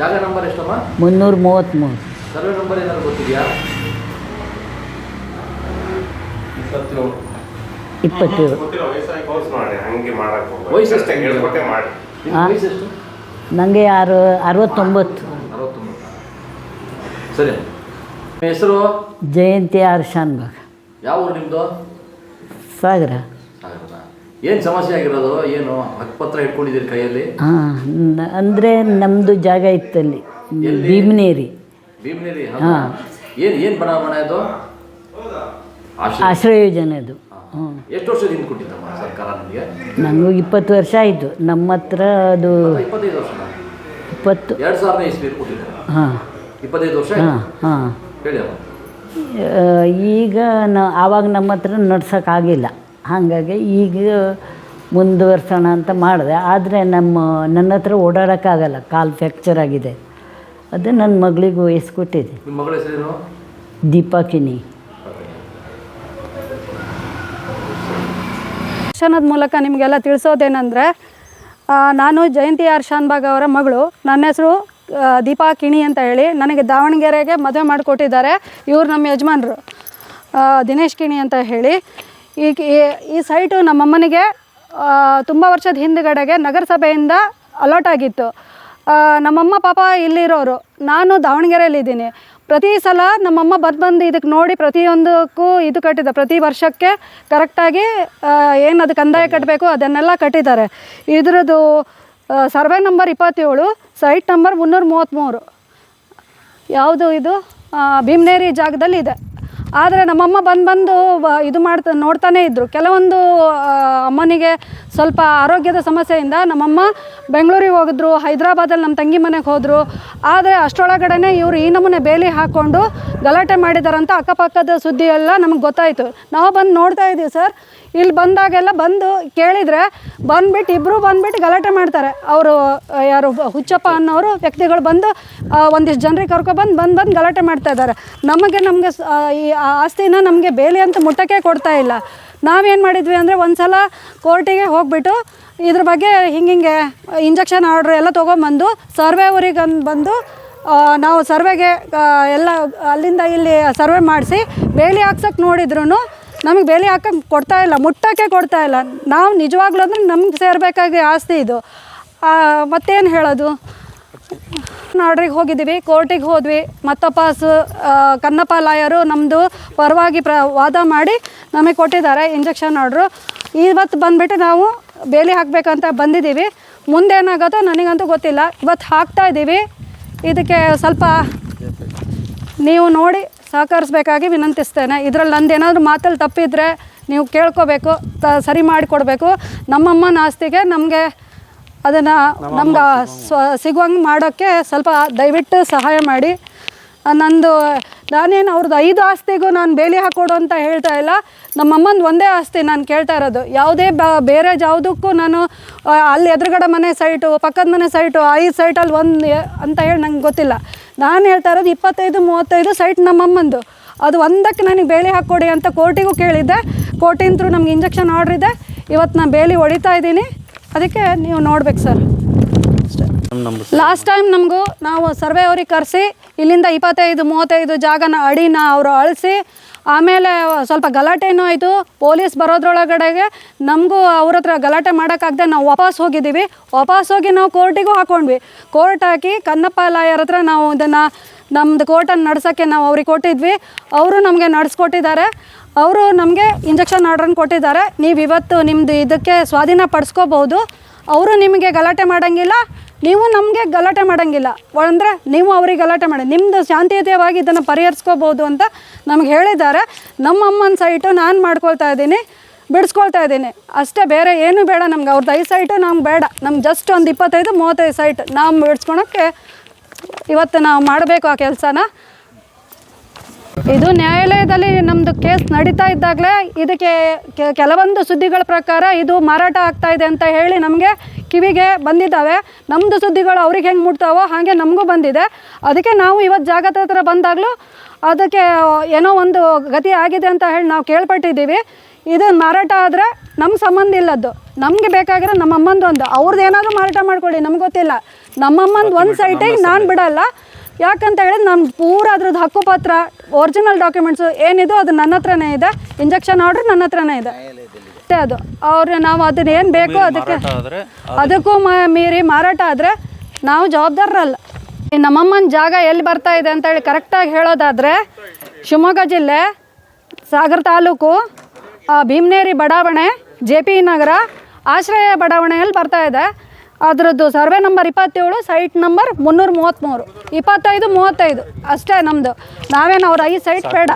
ಜಾಗ ನಂಬರ್ ಎಷ್ಟಮ್ಮ? ಮುನ್ನೂರ ಮೂವತ್ತ್ಮೂರು ಸರ್ವೆ ನಂಬರ್ ಏನಾದ್ರು ಗೊತ್ತಿದೆಯಾ? ಇಪ್ಪತ್ತೇಳು. ವಯಸ್ಸು ಹೇಳ್ಕೊಟ್ಟೆ ಮಾಡಿ ವಯಸ್ಸು ಎಷ್ಟು ನನಗೆ ಆರು ಅರವತ್ತೊಂಬತ್ತು. ಅರವತ್ತೊಂಬತ್ತು. ಸರಿ. ನಿಮ್ಮ ಹೆಸರು? ಜಯಂತಿ ಆರ್ ಶಾನ್ಬಾಗ್. ಯಾವ ಊರು ನಿಮ್ಮದು ಸಾಗರ. ಸಾಗರದ. ಏನು ಸಮಸ್ಯೆ ಆಗಿರೋದು? ಏನು? ಹಕ್ಕುಪತ್ರ ಇಟ್ಕೊಂಡಿದ್ದೀರಿ ಕೈಯಲ್ಲಿ? ಹಾಂ ಅಂದರೆ ನಮ್ಮದು ಜಾಗ ಇತ್ತಲ್ಲಿ? ಭೀಮನೇರಿ. ಭೀಮನೇರಿ ಹಾಂ. ಏನು ಏನು ಬಡಾವಣೆ ಅದು? ಆಶ್ರಯ. ಯೋಜನೆ ಅದು. ಎಷ್ಟು ವರ್ಷದಿಂದ ಕೊಟ್ಟಿದ್ದಮ್ಮ ಸರ್ಕಾರ ನನಗೆ ನನಗೂ ಇಪ್ಪತ್ತು ವರ್ಷ ಆಯಿತು. ನಮ್ಮ ಹತ್ರ ಅದು ಇಪ್ಪತ್ತೈದು ವರ್ಷ. ಇಪ್ಪತ್ತು. ಎರಡು ಸಾವಿರದ ಇಸ್ವಿ ಕೊಟ್ಟಿದ್ದಾರೆ ಹಾಂ. ಇಪ್ಪತ್ತೈದು ವರ್ಷ ಹಾಂ. ಹಾಂ. ಹೇಳಿ ಈಗ ನಾ ಆವಾಗ ನಮ್ಮ ಹತ್ರ ನಡ್ಸೋಕ್ಕಾಗಿಲ್ಲ ಹಾಗಾಗಿ ಈಗ ಮುಂದುವರ್ಸೋಣ ಅಂತ ಮಾಡಿದೆ. ಆದರೆ ನಮ್ಮ ನನ್ನ ಹತ್ರ ಓಡಾಡೋಕ್ಕಾಗಲ್ಲ. ಕಾಲು ಫ್ಯಾಕ್ಚರ್ ಆಗಿದೆ. ಅದು ನನ್ನ ಮಗಳಿಗೂ ವಹಿಸ್ಕೊಟ್ಟಿದೆ ನಿಮ್ಮ ಮಗಳ ಹೆಸರೇನು? ದೀಪಾಕಿನಿ. ಭಾಷಣದ ಮೂಲಕ ನಿಮಗೆಲ್ಲ ತಿಳಿಸೋದೇನೆಂದರೆ ನಾನು ಜಯಂತಿ ಆರ್ ಶಾನ್ಬಾಗ್ ಅವರ ಮಗಳು. ನನ್ನ ಹೆಸರು ದೀಪಾ ಕಿಣಿ ಅಂತ ಹೇಳಿ. ನನಗೆ ದಾವಣಗೆರೆಗೆ ಮದುವೆ ಮಾಡಿಕೊಟ್ಟಿದ್ದಾರೆ. ಇವರು ನಮ್ಮ ಯಜಮಾನರು. ದಿನೇಶ್ ಕಿಣಿ ಅಂತ ಹೇಳಿ. ಈ- ಈ ಸೈಟು ನಮ್ಮಮ್ಮನಿಗೆ ತುಂಬ ವರ್ಷದ ಹಿಂದುಗಡೆಗೆ ನಗರಸಭೆಯಿಂದ ಅಲಾಟ್ ಆಗಿತ್ತು. ನಮ್ಮಮ್ಮ ಪಾಪ ಇಲ್ಲಿರೋರು. ನಾನು ದಾವಣಗೆರೆಯಲ್ಲಿದ್ದೀನಿ. ಪ್ರತಿ ಸಲ ನಮ್ಮಮ್ಮ ಬಂದು ಬಂದು ಇದಕ್ಕೆ ನೋಡಿ ಪ್ರತಿಯೊಂದಕ್ಕೂ ಇದು ಕಟ್ಟಿದ. ಪ್ರತಿ ವರ್ಷಕ್ಕೆ ಕರೆಕ್ಟಾಗಿ ಏನು ಅದು ಕಂದಾಯ ಕಟ್ಟಬೇಕು ಅದನ್ನೆಲ್ಲ ಕಟ್ಟಿದ್ದಾರೆ. ಇದ್ರದ್ದು ಸರ್ವೆ ನಂಬರ್ ಇಪ್ಪತ್ತೇಳು ಸೈಟ್ ನಂಬರ್ ಮುನ್ನೂರ ಮೂವತ್ತ್ಮೂರು ಯಾವುದು ಇದು? ಭೀಮನೇರಿ ಜಾಗದಲ್ಲಿ ಇದೆ. ಆದರೆ ನಮ್ಮಮ್ಮ ಬಂದು ಬಂದು ಇದು ಮಾಡ್ತಾ ನೋಡ್ತಾನೇ ಇದ್ದರು ಕೆಲವೊಂದು ಅಮ್ಮನಿಗೆ ಸ್ವಲ್ಪ ಆರೋಗ್ಯದ ಸಮಸ್ಯೆಯಿಂದ ನಮ್ಮಮ್ಮ ಬೆಂಗಳೂರಿಗೆ ಹೋಗಿದ್ರು, ಹೈದ್ರಾಬಾದಲ್ಲಿ ನಮ್ಮ ತಂಗಿ ಮನೆಗೆ ಹೋದರು. ಆದರೆ ಅಷ್ಟರೊಳಗಡೆ ಇವರು ಈ ನಮೂನೆ ಬೇಲಿ ಹಾಕ್ಕೊಂಡು ಗಲಾಟೆ ಮಾಡಿದಾರಂತ ಅಕ್ಕಪಕ್ಕದ ಸುದ್ದಿ ಎಲ್ಲ ನಮಗೆ ಗೊತ್ತಾಯಿತು. ನಾವು ಬಂದು ನೋಡ್ತಾ ಇದ್ದೀವಿ ಸರ್. ಇಲ್ಲಿ ಬಂದಾಗೆಲ್ಲ ಬಂದು ಕೇಳಿದರೆ ಬಂದುಬಿಟ್ಟು ಇಬ್ಬರು ಬಂದುಬಿಟ್ಟು ಗಲಾಟೆ ಮಾಡ್ತಾರೆ. ಅವರು ಯಾರು ಹುಚ್ಚಪ್ಪ ಅನ್ನೋರು ವ್ಯಕ್ತಿಗಳು ಬಂದು ಒಂದಿಷ್ಟು ಜನರಿಗೆ ಕರ್ಕೊಬಂದು ಬಂದು ಬಂದು ಗಲಾಟೆ ಮಾಡ್ತಾ ಇದ್ದಾರೆ ನಮಗೆ ನಮಗೆ ಈ ಆ ಆಸ್ತಿನ ನಮಗೆ ಬೇಲಿ ಅಂತ ಮುಟ್ಟಕ್ಕೆ ಕೊಡ್ತಾ ಇಲ್ಲ. ನಾವೇನು ಮಾಡಿದ್ವಿ ಅಂದರೆ ಒಂದು ಸಲ ಕೋರ್ಟಿಗೆ ಹೋಗ್ಬಿಟ್ಟು ಇದ್ರ ಬಗ್ಗೆ ಹಿಂಗಿಂಗೆ ಇಂಜೆಕ್ಷನ್ ಆರ್ಡ್ರ್ ಎಲ್ಲ ತೊಗೊಂಬಂದು ಸರ್ವೆ ಊರಿಗೆ ಬಂದು ನಾವು ಸರ್ವೆಗೆ ಎಲ್ಲ ಅಲ್ಲಿಂದ ಇಲ್ಲಿ ಸರ್ವೆ ಮಾಡಿಸಿ ಬೇಲಿ ಹಾಕ್ಸಕ್ಕೆ ನೋಡಿದ್ರು ನಮಗೆ ಬೇಲಿ ಹಾಕಕ್ಕೆ ಕೊಡ್ತಾ ಇಲ್ಲ, ಮುಟ್ಟಕ್ಕೆ ಕೊಡ್ತಾ ಇಲ್ಲ. ನಾವು ನಿಜವಾಗ್ಲೂ ಅಂದರೆ ನಮ್ಗೆ ಸೇರಬೇಕಾಗಿ ಆಸ್ತಿ ಇದು. ಮತ್ತೇನು ಹೇಳೋದು? ಆರ್ಡ್ರಿಗೆ ಹೋಗಿದ್ದೀವಿ, ಕೋರ್ಟಿಗೆ ಹೋದ್ವಿ. ಮತ್ತಪ್ಪ ಸು ಕನ್ನಪ್ಪ ಲಾಯರು ನಮ್ಮದು ಪರವಾಗಿ ಪ್ರ, ವಾದ ಮಾಡಿ ನಮಗೆ ಕೊಟ್ಟಿದ್ದಾರೆ ಇಂಜೆಕ್ಷನ್ ಆರ್ಡ್ರು. ಇವತ್ತು ಬಂದುಬಿಟ್ಟು ನಾವು ಬೇಲಿ ಹಾಕಬೇಕಂತ ಬಂದಿದ್ದೀವಿ. ಮುಂದೇನಾಗತ್ತೋ ನನಗಂತೂ ಗೊತ್ತಿಲ್ಲ. ಇವತ್ತು ಹಾಕ್ತಾ ಇದ್ದೀವಿ. ಇದಕ್ಕೆ ಸ್ವಲ್ಪ ನೀವು ನೋಡಿ ಸಹಕರಿಸ್ಬೇಕಾಗಿ ವಿನಂತಿಸ್ತೇನೆ. ಇದರಲ್ಲಿ ನಂದು ಏನಾದರೂ ಮಾತಲ್ಲಿ ತಪ್ಪಿದರೆ ನೀವು ಕೇಳ್ಕೋಬೇಕು, ತ, ಸರಿ ಮಾಡಿಕೊಡ್ಬೇಕು. ನಮ್ಮಮ್ಮನ ಆಸ್ತಿಗೆ ನಮಗೆ ಅದನ್ನು ನಮ್ಗೆ ಸ್ವ ಸಿಗುವಂಗೆ ಮಾಡೋಕ್ಕೆ ಸ್ವಲ್ಪ ದಯವಿಟ್ಟು ಸಹಾಯ ಮಾಡಿ. ನಂದು ನಾನೇನು ಅವ್ರದ್ದು ಐದು ಆಸ್ತಿಗೂ ನಾನು ಬೇಲಿ ಹಾಕೊಡು ಅಂತ ಹೇಳ್ತಾ ಇಲ್ಲ. ನಮ್ಮಮ್ಮನ ಒಂದೇ ಆಸ್ತಿ ನಾನು ಕೇಳ್ತಾ ಇರೋದು. ಯಾವುದೇ ಬ ಬೇರೆ ಯಾವುದಕ್ಕೂ ನಾನು ಅಲ್ಲಿ ಎದುರುಗಡೆ ಮನೆ ಸೈಟು ಪಕ್ಕದ ಮನೆ ಸೈಟು ಐದು ಸೈಟಲ್ಲಿ ಒಂದು ಅಂತ ಹೇಳಿ ನಂಗೆ ಗೊತ್ತಿಲ್ಲ. ನಾನು ಹೇಳ್ತಾ ಇರೋದು ಇಪ್ಪತ್ತೈದು ಮೂವತ್ತೈದು ಸೈಟ್ ನಮ್ಮಮ್ಮಂದು ಅದು ಒಂದಕ್ಕೆ ನನಗೆ ಬೇಲಿ ಹಾಕ್ಕೊಡಿ ಅಂತ ಕೋರ್ಟಿಗೂ ಕೇಳಿದ್ದೆ. ಕೋರ್ಟಿನ ಥ್ರೂ ನಮ್ಗೆ ಇಂಜೆಕ್ಷನ್ ಆರ್ಡ್ರ್ ಇದೆ. ಇವತ್ತು ನಾನು ಬೇಲಿ ಹೊಡಿತಾ ಇದ್ದೀನಿ. ಅದಕ್ಕೆ ನೀವು ನೋಡ್ಬೇಕು ಸರ್. ಲಾಸ್ಟ್ ಟೈಮ್ ನಮಗೂ ನಾವು ಸರ್ವೆ ಅವ್ರಿಗೆ ಕರೆಸಿ ಇಲ್ಲಿಂದ ಇಪ್ಪತ್ತೈದು ಮೂವತ್ತೈದು ಜಾಗನ ಅಡಿನ ಅವರು ಅಳಿಸಿ ಆಮೇಲೆ ಸ್ವಲ್ಪ ಗಲಾಟೆನೂ ಆಯಿತು. ಪೊಲೀಸ್ ಬರೋದ್ರೊಳಗಡೆಗೆ ನಮಗೂ ಅವ್ರ ಹತ್ರ ಗಲಾಟೆ ಮಾಡೋಕ್ಕಾಗದೆ ನಾವು ವಾಪಸ್ ಹೋಗಿದ್ದೀವಿ. ವಾಪಸ್ ಹೋಗಿ ನಾವು ಕೋರ್ಟಿಗೂ ಹಾಕೊಂಡ್ವಿ. ಕೋರ್ಟ್ ಹಾಕಿ ಕನ್ನಪ್ಪ ಲಾಯರ್ ಹತ್ರ ನಾವು ಇದನ್ನು ನಮ್ಮದು ಕೋರ್ಟನ್ನು ನಡ್ಸೋಕ್ಕೆ ನಾವು ಅವ್ರಿಗೆ ಕೊಟ್ಟಿದ್ವಿ. ಅವರು ನಮಗೆ ನಡೆಸ್ಕೊಟ್ಟಿದ್ದಾರೆ. ಅವರು ನಮಗೆ ಇಂಜೆಕ್ಷನ್ ಆರ್ಡ್ರನ್ನು ಕೊಟ್ಟಿದ್ದಾರೆ. ನೀವು ಇವತ್ತು ನಿಮ್ಮದು ಇದಕ್ಕೆ ಸ್ವಾಧೀನ ಪಡಿಸ್ಕೋಬೋದು. ಅವರು ನಿಮಗೆ ಗಲಾಟೆ ಮಾಡೋಂಗಿಲ್ಲ. ನೀವು ನಮಗೆ ಗಲಾಟೆ ಮಾಡೋಂಗಿಲ್ಲ. ಅಂದರೆ ನೀವು ಅವ್ರಿಗೆ ಗಲಾಟೆ ಮಾಡಿ ನಿಮ್ಮದು ಶಾಂತಿಯುತವಾಗಿ ಇದನ್ನು ಪರಿಹರಿಸ್ಕೋಬೋದು ಅಂತ ನಮ್ಗೆ ಹೇಳಿದ್ದಾರೆ. ನಮ್ಮ ಅಮ್ಮನ ಸೈಟು ನಾನು ಮಾಡ್ಕೊಳ್ತಾ ಇದ್ದೀನಿ, ಬಿಡಿಸ್ಕೊಳ್ತಾ ಇದ್ದೀನಿ. ಅಷ್ಟೇ ಬೇರೆ ಏನೂ ಬೇಡ ನಮ್ಗೆ. ಅವ್ರದ್ದು ಐದು ಸೈಟು ನಮ್ಗೆ ಬೇಡ. ನಮ್ಗೆ ಜಸ್ಟ್ ಒಂದು ಇಪ್ಪತ್ತೈದು, ಮೂವತ್ತೈದು ಸೈಟ್ ನಾವು ಬಿಡಿಸ್ಕೊಳಕ್ಕೆ ಇವತ್ತು ನಾವು ಮಾಡಬೇಕು ಆ ಕೆಲಸನ. ಇದು ನ್ಯಾಯಾಲಯದಲ್ಲಿ ನಮ್ಮದು ಕೇಸ್ ನಡೀತಾ ಇದ್ದಾಗಲೇ ಇದಕ್ಕೆ ಕೆಲವೊಂದು ಸುದ್ದಿಗಳ ಪ್ರಕಾರ ಇದು ಮಾರಾಟ ಆಗ್ತಾ ಇದೆ ಅಂತ ಹೇಳಿ ನಮಗೆ ಕಿವಿಗೆ ಬಂದಿದ್ದಾವೆ. ನಮ್ಮದು ಸುದ್ದಿಗಳು ಅವ್ರಿಗೆ ಹೆಂಗೆ ಮುಟ್ತಾವೋ ಹಾಗೆ ನಮಗೂ ಬಂದಿದೆ. ಅದಕ್ಕೆ ನಾವು ಇವತ್ತು ಜಾಗದ ಹತ್ರ ಬಂದಾಗಲೂ ಅದಕ್ಕೆ ಏನೋ ಒಂದು ಗತಿ ಆಗಿದೆ ಅಂತ ಹೇಳಿ ನಾವು ಕೇಳ್ಪಟ್ಟಿದ್ದೀವಿ. ಇದು ಮಾರಾಟ ಆದರೆ ನಮ್ಮ ಸಂಬಂಧ ಇಲ್ಲದ್ದು. ನಮಗೆ ಬೇಕಾಗಿರೋ ನಮ್ಮ ಅಮ್ಮಂದು ಒಂದು ಅವ್ರದ್ದು ಏನಾದರೂ ಮಾರಾಟ ಮಾಡ್ಕೊಳ್ಳಿ ನಮ್ಗೆ ಗೊತ್ತಿಲ್ಲ. ನಮ್ಮಮ್ಮಂದು ಒಂದು ಸೈಟಿಗೆ ನಾನು ಬಿಡಲ್ಲ. ಯಾಕಂತ ಹೇಳಿದ್ರೆ ನಮ್ಗೆ ಪೂರ ಅದ್ರದ್ದು ಹಕ್ಕುಪತ್ರ ಒರಿಜಿನಲ್ ಡಾಕ್ಯುಮೆಂಟ್ಸು ಏನಿದು ಅದು ನನ್ನ ಹತ್ರನೇ ಇದೆ. ಇಂಜೆಕ್ಷನ್ ಆರ್ಡ್ರ್ ನನ್ನ ಹತ್ರನೇ ಇದೆ. ಅಷ್ಟೇ ಅದು. ಅವ್ರು ನಾವು ಅದನ್ನ ಏನು ಬೇಕೋ ಅದಕ್ಕೆ ಅದಕ್ಕೂ ಮೀರಿ ಮಾರಾಟ ಆದರೆ ನಾವು ಜವಾಬ್ದಾರರಲ್ಲ. ಈ ನಮ್ಮಮ್ಮನ ಜಾಗ ಎಲ್ಲಿ ಬರ್ತಾ ಇದೆ ಅಂತೇಳಿ ಕರೆಕ್ಟಾಗಿ ಹೇಳೋದಾದರೆ ಶಿವಮೊಗ್ಗ ಜಿಲ್ಲೆ ಸಾಗರ ತಾಲೂಕು ಭೀಮನೇರಿ ಬಡಾವಣೆ ಜೆ ಪಿ ನಗರ ಆಶ್ರಯ ಬಡಾವಣೆಯಲ್ಲಿ ಬರ್ತಾ ಇದೆ. ಅದರದ್ದು ಸರ್ವೆ ನಂಬರ್ ಇಪ್ಪತ್ತೇಳು ಸೈಟ್ ನಂಬರ್ ಮುನ್ನೂರ ಮೂವತ್ತ್ಮೂರು ಇಪ್ಪತ್ತೈದು ಮೂವತ್ತೈದು. ಅಷ್ಟೇ ನಮ್ಮದು ನಾವೇನು ಅವ್ರ ಐದು ಸೈಟ್ ಬೇಡ.